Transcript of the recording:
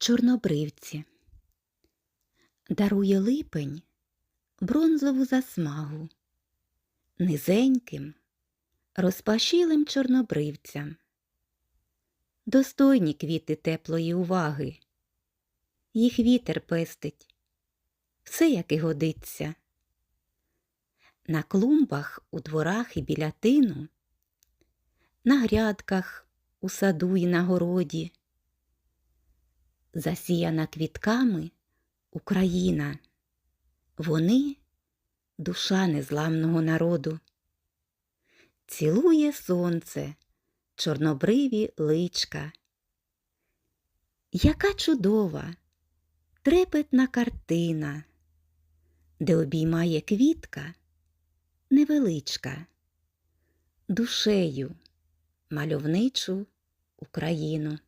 Чорнобривці дарує липень бронзову засмагу низеньким, розпашілим чорнобривцям. Достойні квіти теплої уваги, їх вітер пестить, все як і годиться. На клумбах, у дворах і біля тину, на грядках, у саду і на городі, засіяна квітками Україна. Вони душа незламного народу. Цілує сонце, чорнобриві личка. Яка чудова, трепетна картина, де обіймає квітка невеличка, душею мальовничу Україну.